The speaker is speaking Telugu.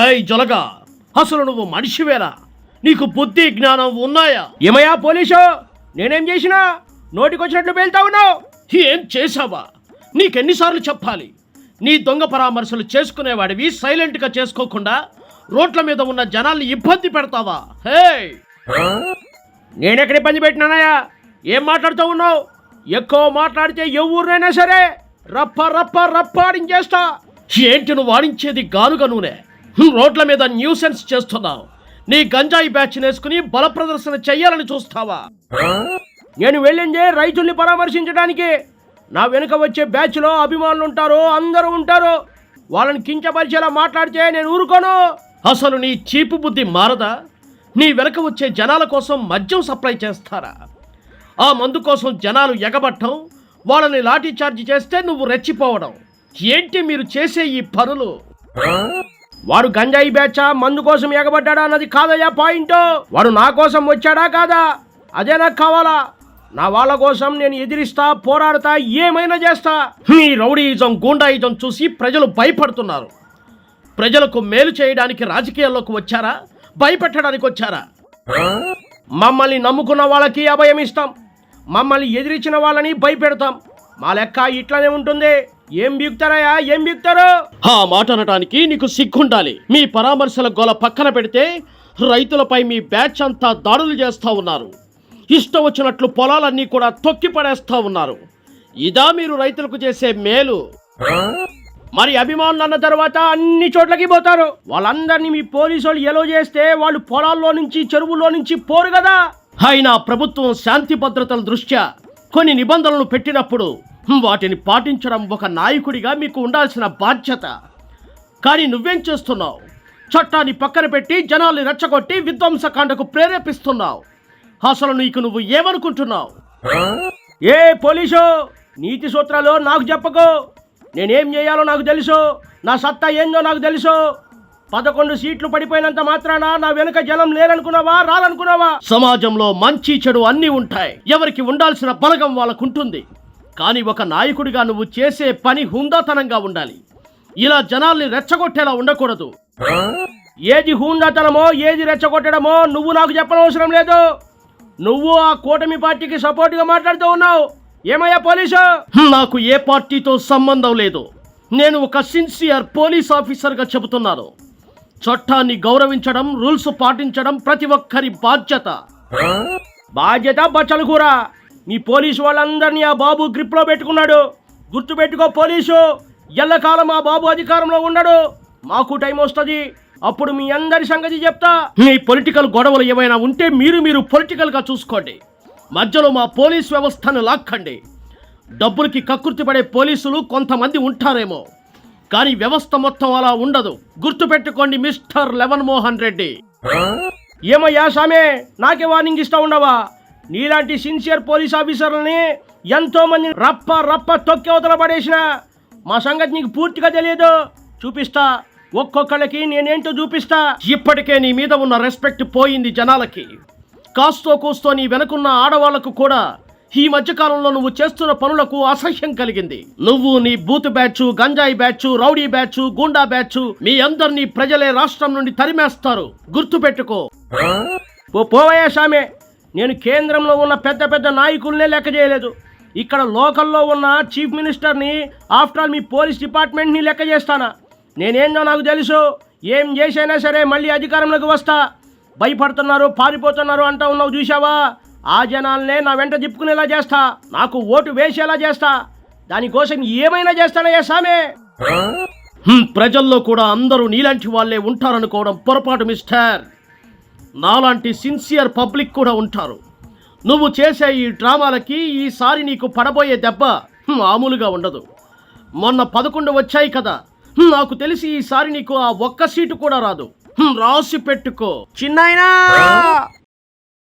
ఏయ్ జొలగా? అసలు నువ్వు మనిషివేనా? నీకు బుద్ధి జ్ఞానం ఉన్నాయా? ఏమయ్యా పోలీసు? నేనేం చేసినా నోటికొచ్చినట్లు పేలుతా ఉన్నావు? ఏం చేశావా? నీకెన్నిసార్లు చెప్పాలి. నీ దొంగ పరామర్శలు చేసుకునేవాడివి సైలెంట్గా చేసుకోకుండా రోడ్ల మీద ఉన్న జనాల్ని ఇబ్బంది పెడతావా? హే నేనెక్కడ ఇబ్బంది పెట్టినానయ్యా ఏం మాట్లాడుతూ ఉన్నావు? ఎక్కువ మాట్లాడితే ఎవరినైనా సరే రప్ప రప్ప రప్పాడించేస్తా ఏంటి నువ్వు వాడించేది గానుగ నూనె? రోడ్ల మీద న్యూసెన్స్ చేస్తున్నావు. నీ గంజాయి బ్యాచ్ నేసుకుని బల ప్రదర్శన చెయ్యాలని చూస్తావా? నేను వెళ్ళిందే రైతుల్ని పరామర్శించడానికి. నా వెనుక వచ్చే బ్యాచ్లో అభిమానులు ఉంటారు అందరూ ఉంటారు. వాళ్ళని కించపరిచేలా మాట్లాడితే నేను ఊరుకోను. అసలు నీ చీపు బుద్ధి మారదా? నీ వెనక వచ్చే జనాల కోసం మద్యం సప్లై చేస్తారా? ఆ మందు కోసం జనాలు ఎగబట్టం వాళ్ళని లాఠీ చార్జ్ చేస్తే నువ్వు రెచ్చిపోవడం. ఏంటి మీరు చేసే ఈ పనులు? వారు గంజాయి బ్యాచా మందు కోసం ఎగబడ్డాడా అన్నది కాదయ్యా పాయింట్. వాడు నా కోసం వచ్చాడా కాదా? అదే నాకు కావాలా? నా వాళ్ళ కోసం నేను ఎదిరిస్తా పోరాడతా ఏమైనా చేస్తా? మీ రౌడీయిజం గూండాయిజం చూసి ప్రజలు భయపడుతున్నారు. ప్రజలకు మేలు చేయడానికి రాజకీయాల్లోకి వచ్చారా? భయపెట్టడానికి వచ్చారా? మమ్మల్ని నమ్ముకున్న వాళ్ళకి అభయం ఇస్తాం. మమ్మల్ని ఎదిరించిన వాళ్ళని భయపెడతాం. మా లెక్క ఇట్లానే ఉంటుంది. ఏం బిగుతారయ్యా? ఏం బిగుతారు? ఆ మాట అనటానికి నీకు సిగ్గుండాలి. మీ పరామర్శల గోల పక్కన పెడితే రైతులపై మీ బ్యాచ్ అంతా దాడులు చేస్తూ ఉన్నారు. ఇష్టం వచ్చినట్లు పొలాలన్నీ కూడా తొక్కి పడేస్తూ ఉన్నారు. ఇదా మీరు రైతులకు చేసే మేలు. మరి అభిమానులు అన్న తర్వాత అన్ని చోట్లకి పోతారు. వాళ్ళందరినీ మీ పోలీసు వాళ్ళు ఎలో చేస్తే వాళ్ళు పొలాల్లో నుంచి చెరువుల్లో నుంచి పోరు కదా? అయినా ప్రభుత్వం శాంతి భద్రతల దృష్ట్యా కొన్ని నిబంధనలు పెట్టినప్పుడు వాటిని పాటించడం ఒక నాయకుడిగా మీకు ఉండాల్సిన బాధ్యత. కానీ నువ్వేం చేస్తున్నావు? చట్టాన్ని పక్కన పెట్టి జనాల్ని రెచ్చగొట్టి విధ్వంసకాండకు ప్రేరేపిస్తున్నావు. అసలు నీకు నువ్వు ఏమనుకుంటున్నావు? ఏ పోలీసు నీతి సూత్రాలు నాకు చెప్పకు. నేనేం చేయాలో నాకు తెలుసు. నా సత్తా ఏందో నాకు తెలుసు. పదకొండు సీట్లు పడిపోయినంత మాత్రాన నా వెనుక జనం లేరనుకున్నావా రాలనుకున్నావా సమాజంలో మంచి చెడు అన్నీ ఉంటాయి. ఎవరికి ఉండాల్సిన బలగం వాళ్ళకుంటుంది. కానీ ఒక నాయకుడిగా నువ్వు చేసే పని హుందాతనంగా ఉండాలి. ఇలా జనాల్ని రెచ్చగొట్టేలా ఉండకూడదు. ఏది హూందాతనమో ఏది రెచ్చగొట్టడమో నువ్వు నాకు చెప్పనవసరం లేదు. నువ్వు ఆ కూటమి పార్టీకి సపోర్ట్గా మాట్లాడుతూ ఉన్నావు. ఏమయ్యా పోలీసు? నాకు ఏ పార్టీతో సంబంధం లేదు. నేను ఒక సిన్సియర్ పోలీస్ ఆఫీసర్గా చెబుతున్నాను. చట్టాన్ని గౌరవించడం రూల్స్ పాటించడం ప్రతి ఒక్కరి బాధ్యత. బాధ్యత బచ్చలు కూర మీ పోలీసు వాళ్ళందరినీ ఆ బాబు గ్రిప్లో పెట్టుకున్నాడు. గుర్తుపెట్టుకో పోలీసు ఎల్లకాలం ఆ బాబు అధికారంలో ఉండడు. మాకు టైం వస్తుంది. అప్పుడు మీ అందరి సంగతి చెప్తా. మీ పొలిటికల్ గొడవలు ఏమైనా ఉంటే మీరు మీరు పొలిటికల్గా చూసుకోండి. మధ్యలో మా పోలీస్ వ్యవస్థను లాక్కండి. డబ్బులకి కక్కుర్తి పడే పోలీసులు కొంతమంది ఉంటారేమో. కానీ వ్యవస్థ మొత్తం అలా ఉండదు. గుర్తుపెట్టుకోండి మిస్టర్ లెవన్ మోహన్ రెడ్డి. ఏమయ్యా సామే నాకే వార్నింగ్ ఇస్తా ఉండవా? నీలాంటి సిన్సియర్ పోలీస్ ఆఫీసర్లని ఎంతో మంది రప్ప రప్ప తొక్కి అవతల పడేసిన మా సంగతి నీకు పూర్తిగా తెలియదు. చూపిస్తా. ఒక్కొక్కళ్ళకి నేనేంటో చూపిస్తా. ఇప్పటికే నీ మీద ఉన్న రెస్పెక్ట్ పోయింది జనాలకి. కాస్తో కూస్తో నీ వెనకున్న ఆడవాళ్ళకు కూడా ఈ మధ్యకాలంలో నువ్వు చేస్తున్న పనులకు అసహ్యం కలిగింది. నువ్వు నీ బూత్ బ్యాచ్ గంజాయి batch rowdy batch goonda batch మీ అందరినీ ప్రజలే రాష్ట్రం నుండి తరిమేస్తారు. గుర్తుపెట్టుకో. పోవయ్యా సామె నేను కేంద్రంలో ఉన్న పెద్ద పెద్ద నాయకుల్నే లెక్క చేయలేదు. ఇక్కడ లోకల్లో ఉన్న చీఫ్ మినిస్టర్ని ఆఫ్టర్ ఆల్ మీ పోలీస్ డిపార్ట్మెంట్ని లెక్క చేస్తానా? నేనేందో నాకు తెలుసు. ఏం చేసైనా సరే మళ్ళీ అధికారంలోకి వస్తా. భయపడుతున్నారు పారిపోతున్నారు అంటా ఉన్నావు చూసావా ఆ జనాల్నే నా వెంట తిప్పుకునేలా చేస్తా. నాకు ఓటు వేసేలా చేస్తా. దానికోసం ఏమైనా చేస్తానయ్యా సామే. ప్రజల్లో కూడా అందరూ నీలాంటి వాళ్ళే ఉంటారనుకోవడం పొరపాటు మిస్టర్. నాలాంటి సిన్సియర్ పబ్లిక్ కూడా ఉంటారు. నువ్వు చేసే ఈ డ్రామాలకి ఈసారి నీకు పడబోయే దెబ్బ మామూలుగా ఉండదు. మొన్న పదకొండు వచ్చాయి కదా. నాకు తెలిసి ఈసారి నీకు ఆ ఒక్క సీటు కూడా రాదు. రాసి పెట్టుకో. చిన్నాయనా!